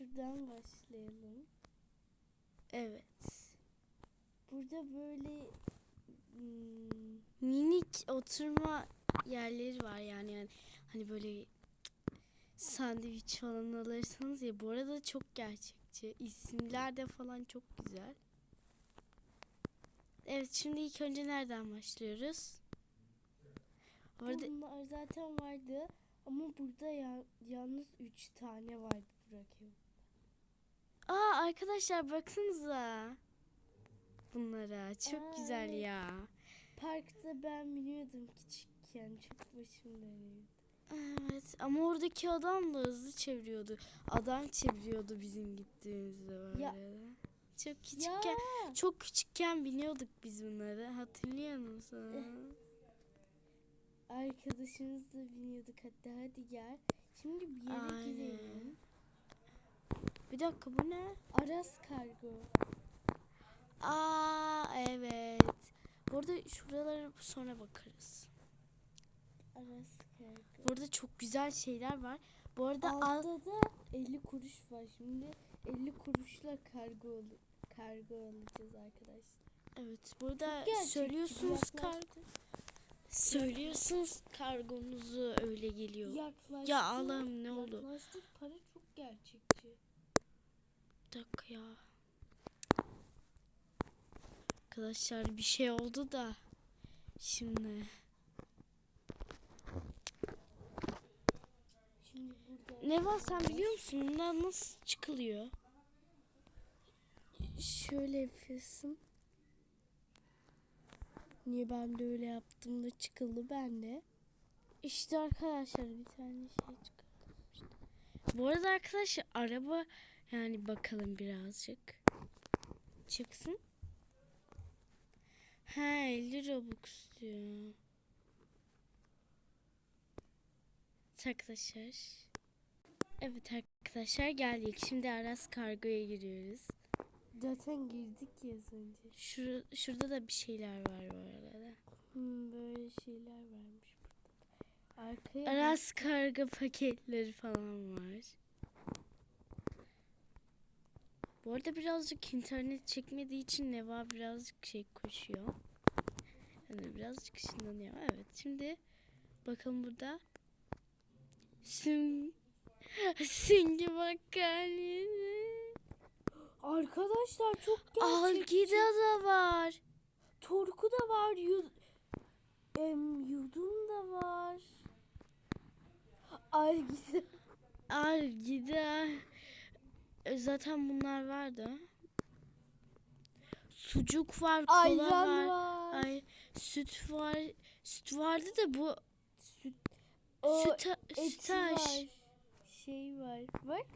şuradan başlayalım. Evet. Burada böyle hmm, Minik oturma yerleri var yani, yani hani böyle sandviç falan alırsanız ya bu arada çok gerçekçi. İsimler de falan çok güzel. Evet şimdi ilk önce nereden başlıyoruz? Orada bunlar zaten vardı ama burada ya, yalnız üç tane vardı bırakıyorum. Aa arkadaşlar baksanıza. Bunlara çok Aa, güzel ya. Parkta ben biniyordum küçükken çok başım dönüyordu. Evet ama oradaki adam da hızlı çeviriyordu. Adam çeviriyordu bizim gittiğimizde böyle. Ya- Çok küçükken, Ya çok küçükken biniyorduk biz bunları. Hatırlıyor musun? arkadaşımızla biniyorduk hatta hadi gel. Şimdi bir yere Aynen. girelim. Bir dakika bu ne? Aras Kargo. Aa evet. Burada şuralara sonra bakarız. Aras Kargo. Burada çok güzel şeyler var. Bu arada al- Altta da 50 kuruş var. Şimdi 50 kuruşla kargo al- kargo alacağız arkadaşlar. Evet burada söylüyorsunuz kargo. Söylüyorsunuz kargonuzu öyle geliyor. Yaklaştık. Ya Allah'ım ne oldu? Yaklaştık para çok gerçekçi. Dakika ya. Arkadaşlar bir şey oldu da. Şimdi. Ne var sen biliyor musun? Bundan nasıl çıkılıyor? şöyle yapıyorsun. Niye ben de öyle yaptım da çıkıldı ben de. İşte arkadaşlar bir tane şey çıkardım. Bu arada arkadaşlar araba yani bakalım birazcık. Çıksın. He 50 Robux diyor. Arkadaşlar. Evet arkadaşlar geldik. Şimdi Aras Kargo'ya giriyoruz. Zaten girdik ya az önce. Şur şurada da bir şeyler var bu arada. Hmm, böyle şeyler varmış burada. Arkaya. Aras kargo paketleri falan var. Bu arada birazcık internet çekmediği için Neva birazcık şey koşuyor. Yani birazcık ışınlanıyor. Evet şimdi bakalım burada. Sim Simge bakkalesi. Arkadaşlar çok gerçekçi. Algida da var. Torku da var. Yud em, yudum da var. Algida. Algida. E, Zaten bunlar vardı. Sucuk var, kola Ayran var. var. Ay, süt var. Süt vardı da bu Süt. O süta, sütaş. var. Şey var. Bak.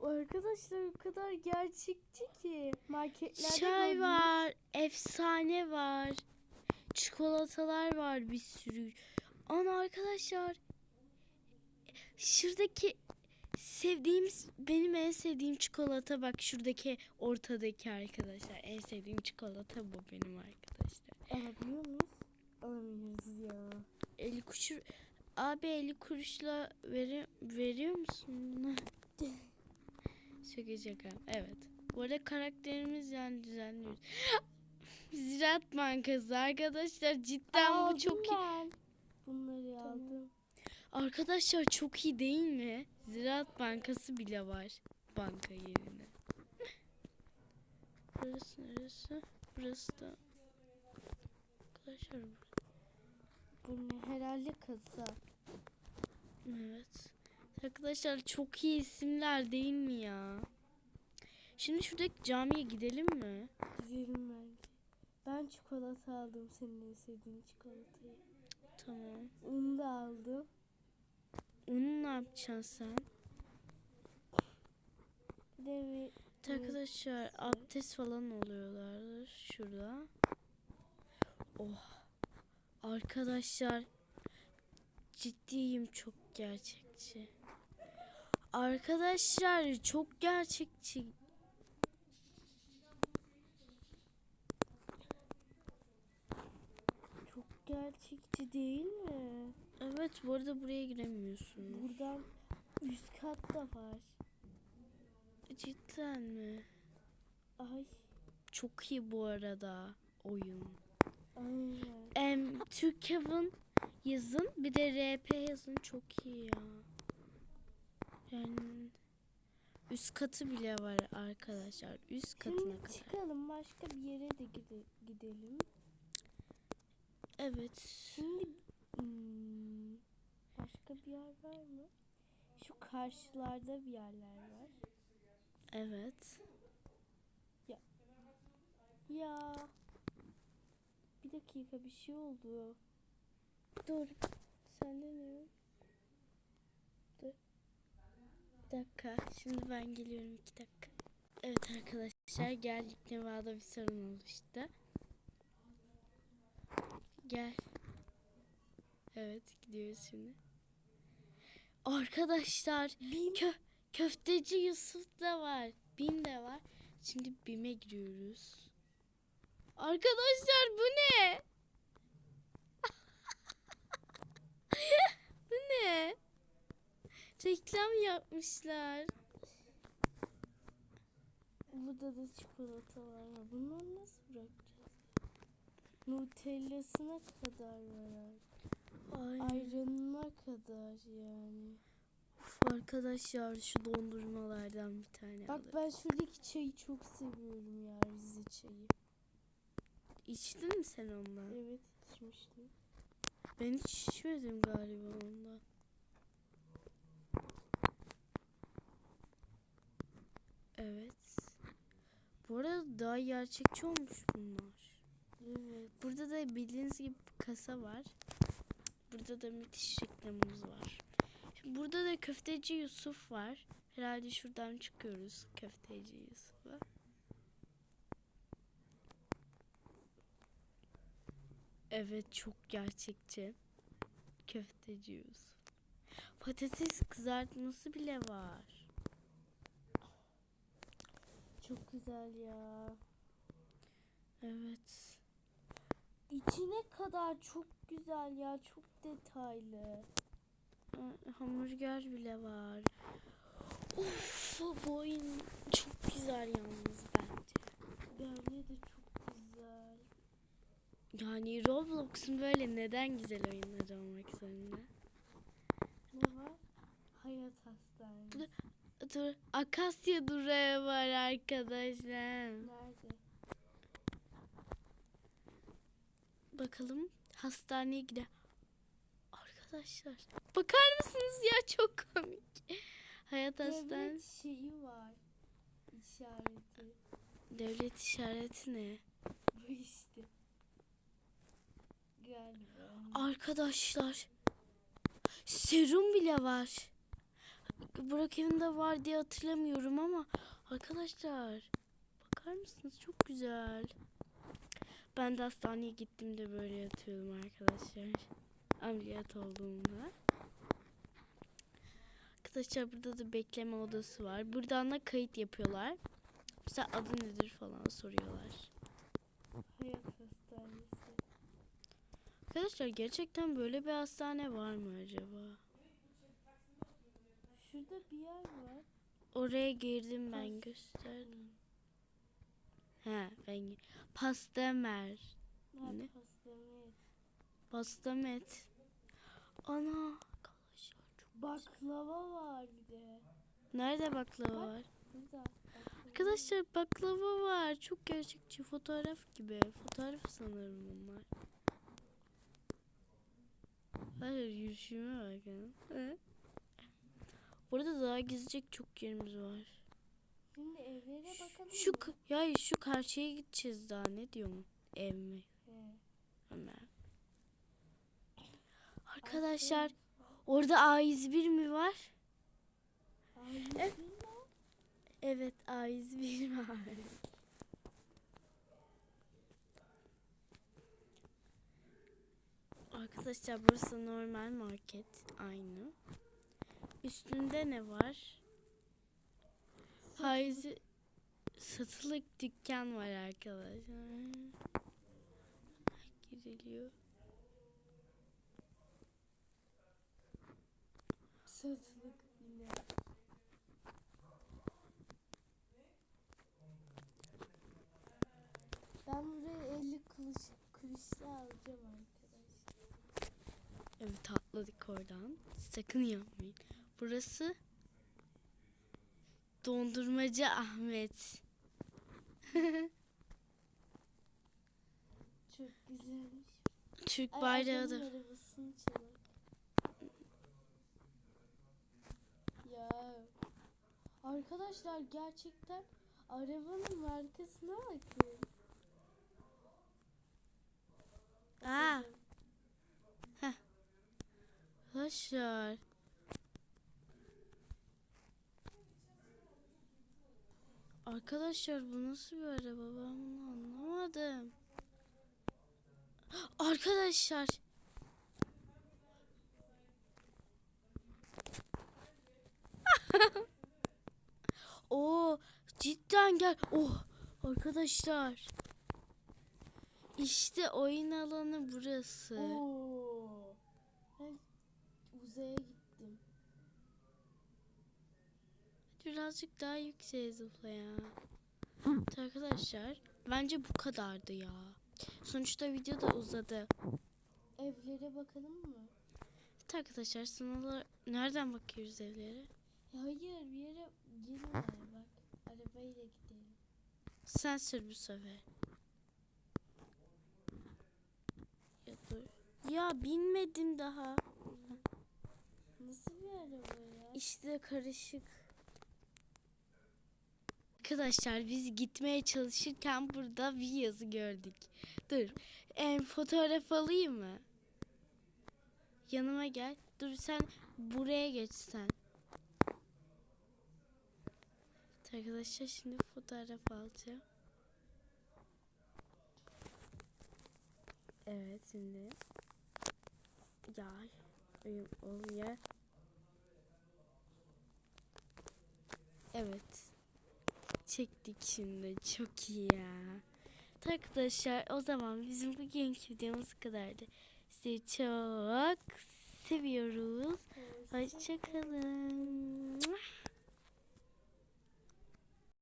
Arkadaşlar o kadar gerçekçi ki. Marketlerde Çay gördüğünüz- var. Efsane var. Çikolatalar var bir sürü. Ana arkadaşlar. Şuradaki sevdiğimiz benim en sevdiğim çikolata bak şuradaki ortadaki arkadaşlar. En sevdiğim çikolata bu benim arkadaşlar. Alabiliyor muyuz? Alamıyoruz ya. 50 kuruş abi 50 kuruşla veri, veriyor musun şaka şaka. Evet. Bu arada karakterimiz yani düzenliyoruz. Ziraat Bankası arkadaşlar cidden bu Aldım çok iyi. Arkadaşlar çok iyi değil mi? Ziraat Bankası bile var banka yerine. Burası neresi? Burası da. Arkadaşlar Bu ne? Herhalde kasa. Evet. Arkadaşlar çok iyi isimler değil mi ya? Şimdi şuradaki camiye gidelim mi? Gidelim bence. Ben çikolata aldım senin en sevdiğin çikolatayı. Tamam. Onu da aldım. Onu ne yapacaksın sen? Bir de bir Evet, Arkadaşlar abdest falan oluyorlardır şurada. Oh. Arkadaşlar ciddiyim çok gerçekçi. Arkadaşlar çok gerçekçi. çok gerçekçi değil mi? Evet bu arada buraya giremiyorsun. Buradan üst kat da var. Cidden mi? Ay. Çok iyi bu arada oyun. Aynen. Em, Türk Kevin yazın bir de RP yazın çok iyi ya. Yani üst katı bile var arkadaşlar. Üst katına Şimdi kadar. çıkalım başka bir yere de gide- gidelim. Evet. Şimdi hmm, başka bir yer var mı? Şu karşılarda bir yerler var. Evet. Ya. Bir dakika bir şey oldu. Dur. Sende ne? Dur. Bir dakika. Şimdi ben geliyorum iki dakika. Evet arkadaşlar geldik Nevada bir sorun oluştu. Gel. Evet gidiyoruz şimdi. Arkadaşlar Bim. kö köfteci Yusuf da var. Bim de var. Şimdi Bim'e giriyoruz. Arkadaşlar bu ne? bu ne? Reklam yapmışlar. Burada da çikolatalar var. Bunları nasıl bırakacağız? Nutellasına kadar var. Ay. Ayranına kadar yani. Of arkadaşlar şu dondurmalardan bir tane Bak alalım. ben şuradaki çayı çok seviyorum ya Rize çayı. İçtin mi sen ondan? Evet içmiştim. Ben hiç içmedim galiba ondan. Evet. Bu arada daha gerçekçi olmuş bunlar. Evet. Burada da bildiğiniz gibi kasa var. Burada da müthiş reklamımız var. Şimdi burada da köfteci Yusuf var. Herhalde şuradan çıkıyoruz köfteci Yusuf'a. Evet çok gerçekçi. Köfteci Yusuf. Patates kızartması bile var. Çok güzel ya. Evet. İçine kadar çok güzel ya. Çok detaylı. Aa, Hamburger bile var. Of bu oyun çok güzel yalnız bence. Bence de çok güzel. Yani Roblox'un böyle neden güzel oyunları olmak zorunda? Ne var? Hayat hastanesi. Dur, Akasya durağı var arkadaşlar. Nerede? Bakalım hastaneye gidelim. Arkadaşlar bakar mısınız ya çok komik. Hayat hastanesi. Devlet şeyi var. İşareti. Devlet işareti ne? Bu işte. Galiba. Arkadaşlar serum bile var. Burak evinde var diye hatırlamıyorum ama arkadaşlar bakar mısınız çok güzel. Ben de hastaneye gittiğimde böyle yatıyordum arkadaşlar. Ameliyat olduğumda. Arkadaşlar burada da bekleme odası var. Buradan da kayıt yapıyorlar. Mesela adı nedir falan soruyorlar. Hayat hastanesi. Arkadaşlar gerçekten böyle bir hastane var mı acaba? Şurada bir yer var. Oraya girdim ben gösterdim. He ben gi- Pastemer. Ne? Pastamet. Pastamet. Ana çok. Baklava var bir de. Nerede baklava var? Burada. baklava. Arkadaşlar baklava var. Çok gerçekçi fotoğraf gibi. Fotoğraf sanırım bunlar. Hayır yürüyüşüme bakın. Hı? Burada daha gezecek çok yerimiz var. Şimdi evlere bakalım Şu mı? ya şu karşıya gideceğiz daha ne diyorum? Ev mi? He. Hemen. Arkadaşlar orada A101 mi var? Ay, Evet. değil mi? Evet A101 var. Arkadaşlar burası normal market aynı. Üstünde ne var? Faizi satılık dükkan var arkadaşlar. Giriliyor. Satılık yine. Ben buraya 50 kuruş, kuruşla alacağım arkadaşlar. Evet atladık oradan. Sakın yapmayın. Burası Dondurmacı Ahmet. Çok güzelmiş. Türk Ay, bayrağı da. Ya arkadaşlar gerçekten arabanın markasına bakın. Aa. Bakın. Arkadaşlar. Arkadaşlar bu nasıl bir araba ben bunu anlamadım. Arkadaşlar. Oo cidden gel. Oh arkadaşlar. İşte oyun alanı burası. Oo. Ben uzaya gittim. Birazcık daha yükseğe zıpla ya. Evet Arkadaşlar bence bu kadardı ya. Sonuçta video da uzadı. Evlere bakalım mı? Evet arkadaşlar sınavlar nereden bakıyoruz evlere? Ya hayır bir yere gelin bak. Arabayla gidelim. Sen sür bu sefer. Ya dur. Ya binmedin daha. Nasıl bir araba ya? İşte karışık. Arkadaşlar biz gitmeye çalışırken burada bir yazı gördük. Dur. Em, fotoğraf alayım mı? Yanıma gel. Dur sen buraya geç sen. Arkadaşlar şimdi fotoğraf alacağım. Evet şimdi. Gel. Oyun oluyor. Evet. Çektik şimdi. Çok iyi ya. Arkadaşlar o zaman bizim bugünkü videomuz kadardı. Sizi çok seviyoruz. Hoşça Hoşçakalın.